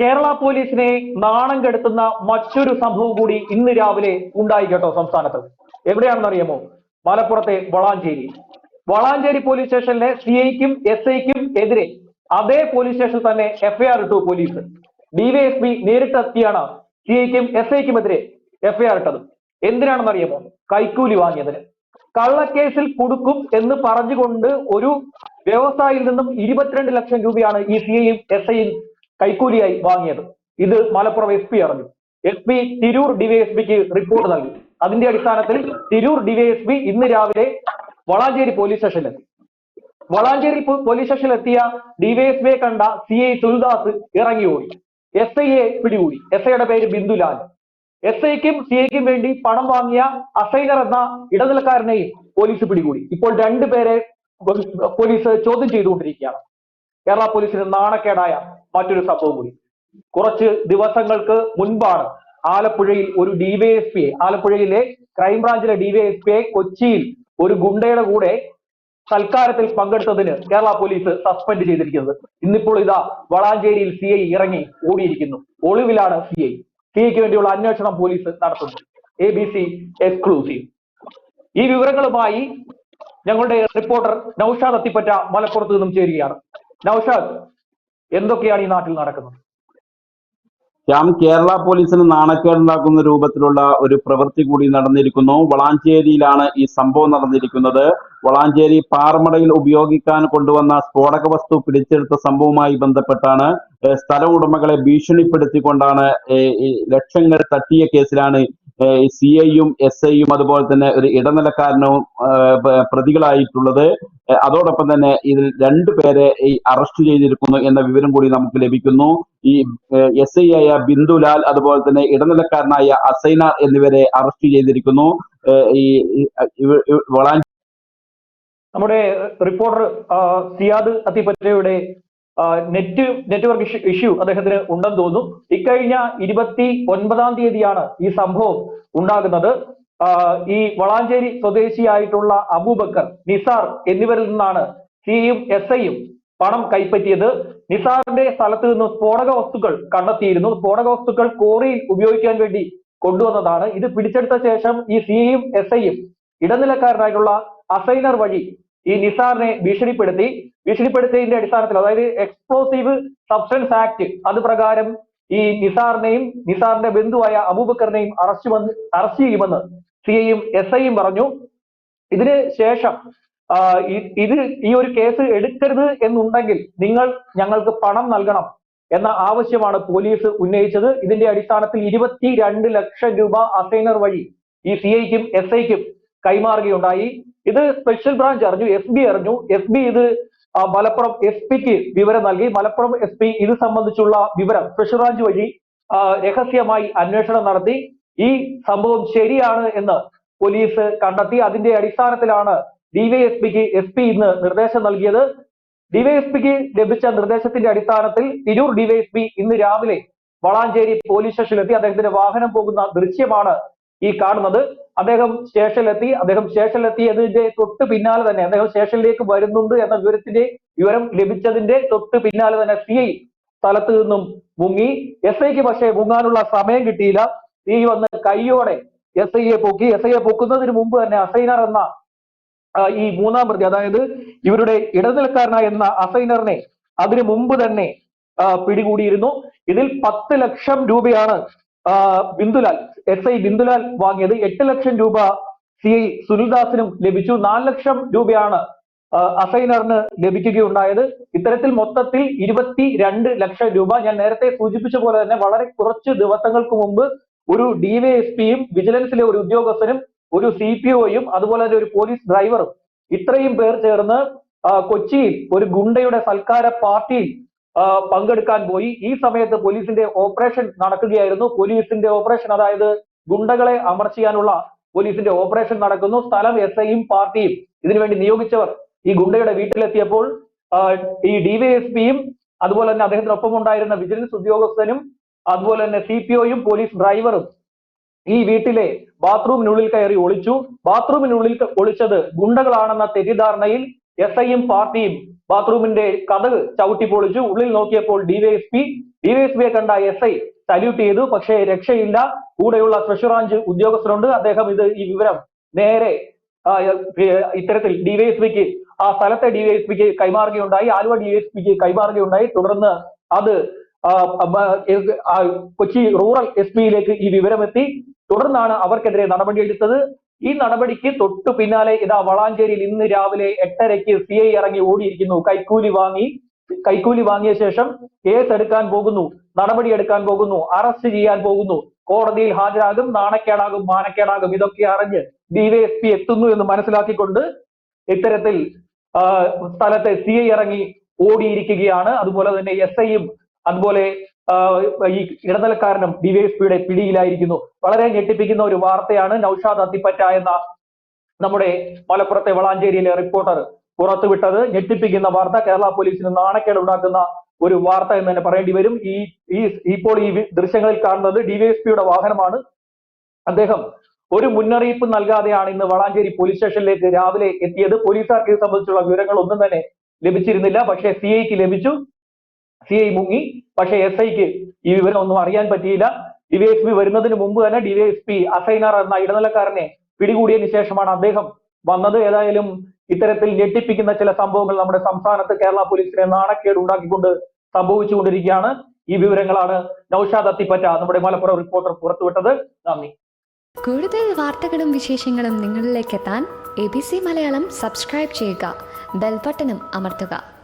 കേരള പോലീസിനെ നാണം കെടുത്തുന്ന മറ്റൊരു സംഭവം കൂടി ഇന്ന് രാവിലെ ഉണ്ടായി കേട്ടോ സംസ്ഥാനത്ത്. എവിടെയാണെന്ന് അറിയാമോ മലപ്പുറത്തെ വളാഞ്ചേരി. വളാഞ്ചേരി പോലീസ് സ്റ്റേഷനിലെ സി ഐക്കും എസ് ഐക്കും എതിരെ അതേ പോലീസ് സ്റ്റേഷനിൽ തന്നെ എഫ്ഐആർ ഇട്ടു പോലീസ്. ഡിവൈഎസ്പി നേരിട്ടെത്തിയാണ് സി ഐക്കും എസ് ഐക്കും എതിരെ എഫ്ഐആർ ഇട്ടത്. എന്തിനാണെന്ന് അറിയാമോ കൈക്കൂലി വാങ്ങിയതിന്. കള്ളക്കേസിൽ കൊടുക്കും എന്ന് പറഞ്ഞുകൊണ്ട് ഒരു വ്യവസായിയിൽ നിന്നും ഇരുപത്തിരണ്ട് ലക്ഷം രൂപയാണ് ഈ സി ഐയും എസ് ഐയും കൈക്കൂലിയായി വാങ്ങിയത്. ഇത് മലപ്പുറം എസ് പി അറിഞ്ഞു. എസ് പി തിരൂർ ഡിവൈഎസ്പിക്ക് റിപ്പോർട്ട് നൽകി. അതിന്റെ അടിസ്ഥാനത്തിൽ തിരൂർ ഡിവൈഎസ്പി ഇന്ന് രാവിലെ വളാഞ്ചേരി പോലീസ് സ്റ്റേഷനിലെത്തി വളാഞ്ചേരി പോലീസ് സ്റ്റേഷനിലെത്തിയ ഡിവൈഎസ്പിയെ കണ്ട സി ഐ സുൽദാസ് ഇറങ്ങി ഓടി. എസ് ഐയെ പിടികൂടി. എസ് ഐയുടെ പേര് ബിന്ദുലാൽ എസ് ഐക്കും സി ഐക്കും വേണ്ടി പണം വാങ്ങിയ അസൈനർ എന്ന ഇടനിലക്കാരനെയും പോലീസ് പിടികൂടി. ഇപ്പോൾ രണ്ടുപേരെ പോലീസ് ചോദ്യം ചെയ്തുകൊണ്ടിരിക്കുകയാണ്. കേരള പോലീസിന് നാണക്കേടായ മറ്റൊരു സംഭവം കൂടി. കുറച്ച് ദിവസങ്ങൾക്ക് മുൻപാണ് ആലപ്പുഴയിൽ ഒരു ഡിവൈഎസ്പിയെ ആലപ്പുഴയിലെ ക്രൈംബ്രാഞ്ചിലെ ഡിവൈഎസ്പിയെ കൊച്ചിയിൽ ഒരു ഗുണ്ടയുടെ കൂടെ സൽക്കാരത്തിൽ പങ്കെടുത്തതിന് കേരള പോലീസ് സസ്പെൻഡ് ചെയ്തിരിക്കുന്നത്. ഇന്നിപ്പോൾ ഇതാ വളാഞ്ചേരിയിൽ സി ഐ ഇറങ്ങി ഓടിയിരിക്കുന്നു. ഒളിവിലാണ് സി ഐ സി ഐക്ക് വേണ്ടിയുള്ള അന്വേഷണം പോലീസ് നടത്തുന്നു. എ ബി സി എക്സ്ക്ലൂസീവ് ഈ വിവരങ്ങളുമായി ഞങ്ങളുടെ റിപ്പോർട്ടർ നൌഷാദ് അത്തിപ്പറ്റ മലപ്പുറത്ത് നിന്നും ചേരുകയാണ്. നൌഷാദ് എന്തൊക്കെയാണ് ഈ നാട്ടിൽ നടക്കുന്നത്? ശ്യാം കേരള പോലീസിന് നാണക്കേടുണ്ടാക്കുന്ന രൂപത്തിലുള്ള ഒരു പ്രവൃത്തി കൂടി നടന്നിരിക്കുന്നു. വളാഞ്ചേരിയിലാണ് ഈ സംഭവം നടന്നിരിക്കുന്നത്. വളാഞ്ചേരി പാറമടയിൽ ഉപയോഗിക്കാൻ കൊണ്ടുവന്ന സ്ഫോടക വസ്തു പിടിച്ചെടുത്ത സംഭവവുമായി ബന്ധപ്പെട്ടാണ് സ്ഥല ഉടമകളെ ഭീഷണിപ്പെടുത്തിക്കൊണ്ടാണ് ലക്ഷങ്ങൾ തട്ടിയ കേസിലാണ് സി ഐയും എസ് ഐയും അതുപോലെ തന്നെ ഒരു ഇടനിലക്കാരനും പ്രതികളായിട്ടുള്ളത്. അതോടൊപ്പം തന്നെ ഇതിൽ രണ്ടു പേരെ ഈ അറസ്റ്റ് ചെയ്തിരിക്കുന്നു എന്ന വിവരം കൂടി നമുക്ക് ലഭിക്കുന്നു. ഈ എസ് ഐ ആയ ബിന്ദുലാൽ അതുപോലെ തന്നെ ഇടനിലക്കാരനായ അസൈന എന്നിവരെ അറസ്റ്റ് ചെയ്തിരിക്കുന്നു. ഈ വളാഞ്ചേരി നമ്മുടെ റിപ്പോർട്ടർ സിയാദ് അത്തിപ്പറ്റയുടെ നെറ്റ് നെറ്റ്വർക്ക് ഇഷ്യൂ അദ്ദേഹത്തിന് ഉണ്ടെന്ന് തോന്നുന്നു. ഇക്കഴിഞ്ഞ ഇരുപത്തി ഒൻപതാം തീയതിയാണ് ഈ സംഭവം ഉണ്ടാകുന്നത്. ഈ വളാഞ്ചേരി സ്വദേശിയായിട്ടുള്ള അബൂബക്കർ നിസാർ എന്നിവരിൽ നിന്നാണ് സിയും എസ് ഐയും പണം കൈപ്പറ്റിയത്. നിസാറിന്റെ സ്ഥലത്ത് നിന്ന് സ്ഫോടക വസ്തുക്കൾ കണ്ടെത്തിയിരുന്നു. സ്ഫോടക വസ്തുക്കൾ കോറിയിൽ ഉപയോഗിക്കാൻ വേണ്ടി കൊണ്ടുവന്നതാണ്. ഇത് പിടിച്ചെടുത്ത ശേഷം ഈ സിയും എസ് ഐയും ഇടനിലക്കാരനായിട്ടുള്ള അസൈനർ വഴി ഈ നിസാറിനെ ഭീഷണിപ്പെടുത്തി ഭീഷണിപ്പെടുത്തിയതിന്റെ അടിസ്ഥാനത്തിൽ അതായത് എക്സ്പ്ലോസീവ് സബ്സ്റ്റൻസ് ആക്ട് അത് പ്രകാരം ഈ നിസാറിനെയും നിസാറിന്റെ ബന്ധുവായ അബൂബക്കറിനെയും അറസ്റ്റ് വന്ന് അറസ്റ്റ് ചെയ്യുമെന്ന് സി ഐയും എസ് ഐയും പറഞ്ഞു. ഇതിന് ശേഷം ഇത് ഈ ഒരു കേസ് എടുക്കരുത് എന്നുണ്ടെങ്കിൽ നിങ്ങൾ ഞങ്ങൾക്ക് പണം നൽകണം എന്ന ആവശ്യമാണ് പോലീസ് ഉന്നയിച്ചത്. ഇതിന്റെ അടിസ്ഥാനത്തിൽ ഇരുപത്തിരണ്ട് ലക്ഷം രൂപ അസൈനർ വഴി ഈ സി ഐക്കും എസ് ഐക്കും കൈമാറുകയുണ്ടായി. ഇത് സ്പെഷ്യൽ ബ്രാഞ്ച് അറിഞ്ഞു എഫ് ബി അറിഞ്ഞു. എഫ് ബി ഇത് മലപ്പുറം എസ് പിക്ക് വിവരം നൽകി. മലപ്പുറം എസ് പി ഇത് സംബന്ധിച്ചുള്ള വിവരം സ്പെഷ്യൽ ബ്രാഞ്ച് വഴി രഹസ്യമായി അന്വേഷണം നടത്തി. ഈ സംഭവം ശരിയാണ് എന്ന് പോലീസ് കണ്ടെത്തി. അതിന്റെ അടിസ്ഥാനത്തിലാണ് ഡിവൈഎസ്പിക്ക് എസ് പി ഇന്ന് നിർദ്ദേശം നൽകിയത്. ഡിവൈഎസ്പിക്ക് ലഭിച്ച നിർദ്ദേശത്തിന്റെ അടിസ്ഥാനത്തിൽ തിരൂർ ഡിവൈഎസ്പി ഇന്ന് രാവിലെ വളാഞ്ചേരി പോലീസ് സ്റ്റേഷനിലെത്തി. അദ്ദേഹത്തിന്റെ വാഹനം പോകുന്ന ദൃശ്യമാണ് ഈ കാണുന്നത്. അദ്ദേഹം സ്റ്റേഷനിലെത്തി അദ്ദേഹം സ്റ്റേഷനിലെത്തിയതിന്റെ തൊട്ട് പിന്നാലെ തന്നെ അദ്ദേഹം സ്റ്റേഷനിലേക്ക് വരുന്നുണ്ട് എന്ന വിവരത്തിന്റെ വിവരം ലഭിച്ചതിന്റെ തൊട്ട് പിന്നാലെ തന്നെ സി ഐ സ്ഥലത്ത് നിന്നും മുങ്ങി. എസ് ഐക്ക് പക്ഷേ മുങ്ങാനുള്ള സമയം കിട്ടിയില്ല. സി ഐ വന്ന് കൈയോടെ എസ് ഐയെ പൊക്കി എസ് ഐയെ പൊക്കുന്നതിന് മുമ്പ് തന്നെ അസൈനർ എന്ന ഈ മൂന്നാം പ്രതി അതായത് ഇവരുടെ ഇടനിലക്കാരനായ എന്ന അസൈനറിനെ അതിനു മുമ്പ് തന്നെ പിടികൂടിയിരുന്നു. ഇതിൽ പത്ത് ലക്ഷം രൂപയാണ് ബിന്ദുലാൽ എസ് ഐ ബിന്ദുലാൽ വാങ്ങിയത് എട്ട് ലക്ഷം രൂപ സി ഐ സുനിൽദാസിനും ലഭിച്ചു. നാല് ലക്ഷം രൂപയാണ് അസൈനറിന് ലഭിക്കുകയുണ്ടായത്. ഇത്തരത്തിൽ മൊത്തത്തിൽ ഇരുപത്തി രണ്ട് ലക്ഷം രൂപ ഞാൻ നേരത്തെ സൂചിപ്പിച്ച പോലെ തന്നെ വളരെ കുറച്ച് ദിവസങ്ങൾക്ക് മുമ്പ് ഒരു ഡിവൈഎസ്പിയും വിജിലൻസിലെ ഒരു ഉദ്യോഗസ്ഥനും ഒരു സി പി ഒയും അതുപോലെ തന്നെ ഒരു പോലീസ് ഡ്രൈവറും ഇത്രയും പേർ ചേർന്ന് കൊച്ചിയിൽ ഒരു ഗുണ്ടയുടെ സൽക്കാര പാർട്ടിയിൽ പങ്കെടുക്കാൻ പോയി. ഈ സമയത്ത് പോലീസിന്റെ ഓപ്പറേഷൻ നടക്കുകയായിരുന്നു. പോലീസിന്റെ ഓപ്പറേഷൻ അതായത് ഗുണ്ടകളെ അമർച്ചയാനുള്ള പോലീസിന്റെ ഓപ്പറേഷൻ നടക്കുന്നു. സ്ഥലം എസ് ഐയും പാർട്ടിയും ഇതിനുവേണ്ടി നിയോഗിച്ചവർ ഈ ഗുണ്ടയുടെ വീട്ടിലെത്തിയപ്പോൾ ഈ ഡിവൈഎസ്പിയും അതുപോലെ തന്നെ അദ്ദേഹത്തിനൊപ്പം ഉണ്ടായിരുന്ന വിജിലൻസ് ഉദ്യോഗസ്ഥനും അതുപോലെ തന്നെ സി പി ഒയും പോലീസ് ഡ്രൈവറും ഈ വീട്ടിലെ ബാത്റൂമിനുള്ളിൽ കയറി ഒളിച്ചു. ബാത്റൂമിനുള്ളിൽ ഒളിച്ചത് ഗുണ്ടകളാണെന്ന തെറ്റിദ്ധാരണയിൽ എസ് ഐയും പാർട്ടിയും ബാത്റൂമിന്റെ കഥക് ചവിട്ടി പൊളിച്ചു ഉള്ളിൽ നോക്കിയപ്പോൾ ഡിവൈഎസ്പി ഡിവൈഎസ്പിയെ കണ്ട എസ് ഐ സല്യൂട്ട് ചെയ്തു. പക്ഷേ രക്ഷയില്ല. കൂടെയുള്ള സ്പെഷ്യറാഞ്ച് ഉദ്യോഗസ്ഥരുണ്ട്. അദ്ദേഹം ഇത് ഈ വിവരം നേരെ ഇത്തരത്തിൽ ഡിവൈഎസ്പിക്ക് ആ സ്ഥലത്തെ ഡിവൈഎസ്പിക്ക് കൈമാറുകയുണ്ടായി. ആലുവ ഡിവൈഎസ്പിക്ക് കൈമാറുകയുണ്ടായി. തുടർന്ന് അത് കൊച്ചി റൂറൽ എസ് പിയിലേക്ക് ഈ വിവരമെത്തി. തുടർന്നാണ് അവർക്കെതിരെ നടപടിയെടുത്തത്. ഈ നടപടിക്ക് തൊട്ടു പിന്നാലെ ഇതാ വളാഞ്ചേരിയിൽ ഇന്ന് രാവിലെ എട്ടരയ്ക്ക് സി ഐ ഇറങ്ങി ഓടിയിരിക്കുന്നു. കൈക്കൂലി വാങ്ങി കൈക്കൂലി വാങ്ങിയ ശേഷം കേസ് എടുക്കാൻ പോകുന്നു നടപടി എടുക്കാൻ പോകുന്നു അറസ്റ്റ് ചെയ്യാൻ പോകുന്നു. കോടതിയിൽ ഹാജരാകും നാണക്കേടാകും മാനക്കേടാകും. ഇതൊക്കെ അറിഞ്ഞ് ഡിവൈഎസ്പി എത്തുന്നു എന്ന് മനസ്സിലാക്കിക്കൊണ്ട് ഇത്തരത്തിൽ സ്ഥലത്തെ സി ഐ ഇറങ്ങി ഓടിയിരിക്കുകയാണ്. അതുപോലെ തന്നെ എസ് ഐയും അതുപോലെ ഈ ഇടനിലക്കാരനും ഡിവൈഎസ്പിയുടെ പിടിയിലായിരിക്കുന്നു. വളരെ ഞെട്ടിപ്പിക്കുന്ന ഒരു വാർത്തയാണ് നൌഷാദ് അത്തിപ്പറ്റ എന്ന നമ്മുടെ മലപ്പുറത്തെ വളാഞ്ചേരിയിലെ റിപ്പോർട്ടർ പുറത്തുവിട്ടത്. ഞെട്ടിപ്പിക്കുന്ന വാർത്ത കേരള പോലീസിന് നാണക്കേട് ഉണ്ടാക്കുന്ന ഒരു വാർത്ത എന്ന് തന്നെ പറയേണ്ടി വരും. ഈ ഈ ഇപ്പോൾ ഈ ദൃശ്യങ്ങളിൽ കാണുന്നത് ഡിവൈഎസ്പിയുടെ വാഹനമാണ്. അദ്ദേഹം ഒരു മുന്നറിയിപ്പ് നൽകാതെയാണ് ഇന്ന് വളാഞ്ചേരി പോലീസ് സ്റ്റേഷനിലേക്ക് രാവിലെ എത്തിയത്. പോലീസുകാർക്ക് ഇത് സംബന്ധിച്ചുള്ള വിവരങ്ങൾ ഒന്നും തന്നെ ലഭിച്ചിരുന്നില്ല. പക്ഷേ സി ഐക്ക് ലഭിച്ചു. സി ഐ മുങ്ങി പക്ഷെ എസ് ഐക്ക് ഈ വിവരം ഒന്നും അറിയാൻ പറ്റിയില്ല. ഡിവൈഎസ്പി വരുന്നതിന് മുമ്പ് തന്നെ ഡിവൈഎസ്പി അസൈനർ എന്ന ഇടനിലക്കാരനെ പിടികൂടിയതിനു ശേഷമാണ് അദ്ദേഹം വന്നത്. ഏതായാലും ഇത്തരത്തിൽ ഞെട്ടിപ്പിക്കുന്ന ചില സംഭവങ്ങൾ നമ്മുടെ സംസ്ഥാനത്ത് കേരള പോലീസിനെ നാണക്കേട് ഉണ്ടാക്കിക്കൊണ്ട് സംഭവിച്ചുകൊണ്ടിരിക്കുകയാണ്. ഈ വിവരങ്ങളാണ് നൌഷാദ് അത്തിപ്പറ്റ നമ്മുടെ മലപ്പുറം റിപ്പോർട്ടർ പുറത്തുവിട്ടത്. നന്ദി. കൂടുതൽ വാർത്തകളും വിശേഷങ്ങളും നിങ്ങളിലേക്ക് എത്താൻ A B C Malayalam subscribe ചെയ്യുക. ബെൽബട്ടനും അമർത്തുക.